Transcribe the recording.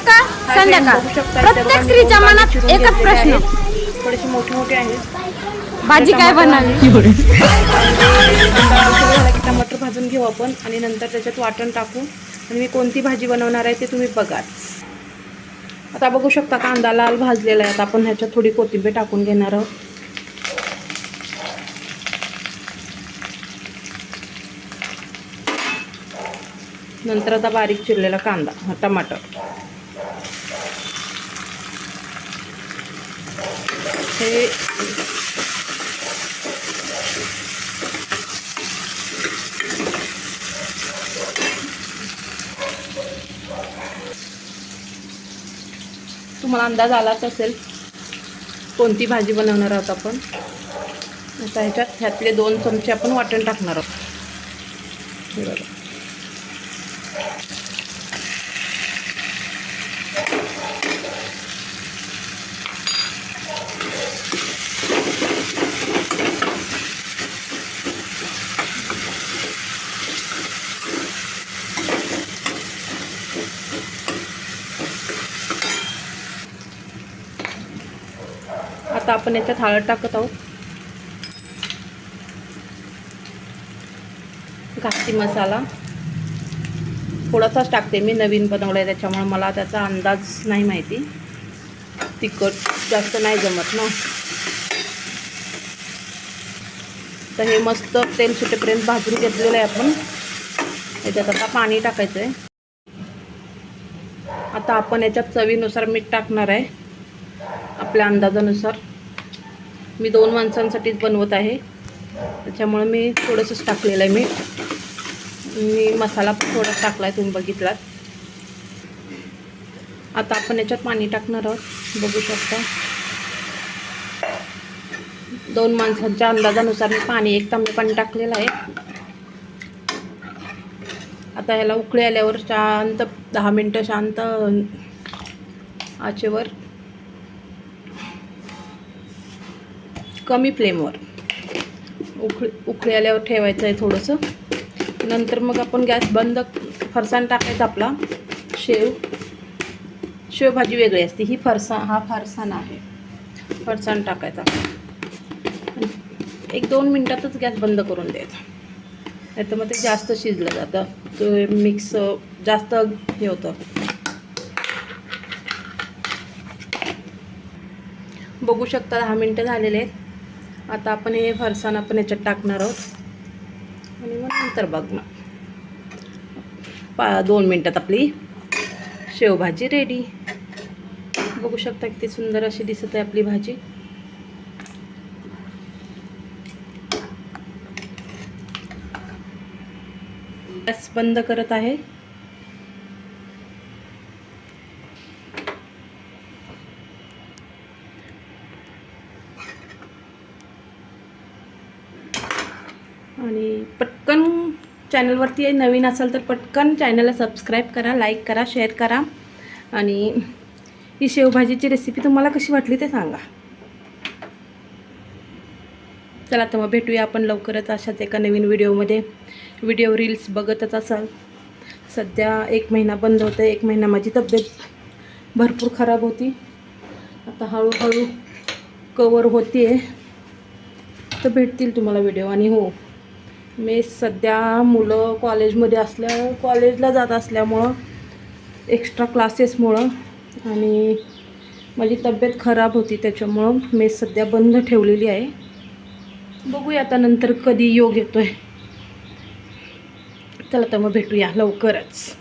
सकाळ संध्याकाळ. प्रत्येक स्त्रीच्या मनात एकच प्रश्न. थोडेसे मोठे मोठे भाजी काय बनवली? टमाटर भाजून घेऊ आपण आणि नंतर त्याच्यात वाटण टाकू आणि मी कोणती भाजी बनवणार आहे ते तुम्ही बघा आता बघू शकता कांदा लाल भाजलेला आहे. आता आपण ह्याच्यात थोडी कोथिंबीर टाकून घेणार आहोत. नंतर आता बारीक चिरलेला कांदा हा टमाटर. हे तुम्हाला अंदाज आलाच असेल कोणती भाजी बनवणार आहोत आपण. आता ह्याच्यात ह्यातले दोन चमचे आपण वाटण टाकणार आहोत. आता आपण याच्यात हळद टाकत आहोत. घाटी मसाला. थोडासाच टाकते मी नवीन बनवलं आहे त्याच्यामुळे मला त्याचा अंदाज नाही माहिती. तिखट जास्त नाही जमत ना. तर हे मस्त तेल सुटेपर्यंत भाजून घेतलेलं आहे आपण. याच्यात आता पाणी टाकायचं आहे आता आपण याच्यात चवीनुसार मीठ टाकणार आहे. आपल्या अंदाजानुसार. मी दोन माणसांसाठीच बनवत आहे. त्याच्यामुळे मी थोडंसंच टाकलेलं आहे मीठ. मी मसाला पण थोडा टाकला आहे तुम्ही बघितलात. आता आपण याच्यात पाणी टाकणार आहोत. बघू शकता. दोन माणसांच्या अंदाजानुसार मी पाणी एक तांबे पाणी टाकलेलं आहे. आता ह्याला उकळी आल्यावर शांत दहा मिनटं शांत आचेवर कमी फ्लेमवर. उकळी उकळी आल्यावर ठेवायचं आहे थोडंसं. नंतर मग आपण गॅस बंद फरसाण टाकायचा आपला. शेव शेवभाजी वेगळी असते. ही फरसा हा फरसाण आहे. फरसाण टाकायचा. एक दोन मिनटातच गॅस बंद करून द्यायचा. नाही तर मग ते जास्त शिजलं जातं. ते मिक्स जास्त हे होतं. बघू शकता दहा मिनटं झालेले आहेत. आता आपण हे फरसाण आपण याच्यात टाकणार आहोत. आणि मग नंतर बघणार. पा दोन मिनटात आपली शेवभाजी रेडी बघू शकता किती सुंदर अशी दिसत आहे आपली भाजी. गॅस बंद करत आहे. आणि पटकन चॅनलवरती नवीन असाल तर पटकन चॅनलला सबस्क्राईब करा लाईक करा शेअर करा. आणि ही शेवभाजीची रेसिपी तुम्हाला कशी वाटली ते सांगा. चला तर मग भेटूया आपण लवकरच अशाच एका नवीन व्हिडिओमध्ये व्हिडिओ रील्स बघतच असाल. सध्या एक महिना बंद होतं एक महिना माझी तब्येत भरपूर खराब होती. आता हळूहळू कवर होते तर भेटतील तुम्हाला व्हिडिओ आणि हो मी सध्या मुलं कॉलेजमध्ये असल्या कॉलेजला जात असल्यामुळं एक्स्ट्रा क्लासेसमुळं आणि माझी तब्येत खराब होती त्याच्यामुळं मी सध्या बंद ठेवलेली आहे. बघूया आता नंतर कधी योग येतो आहे चला तर मग भेटूया लवकरच.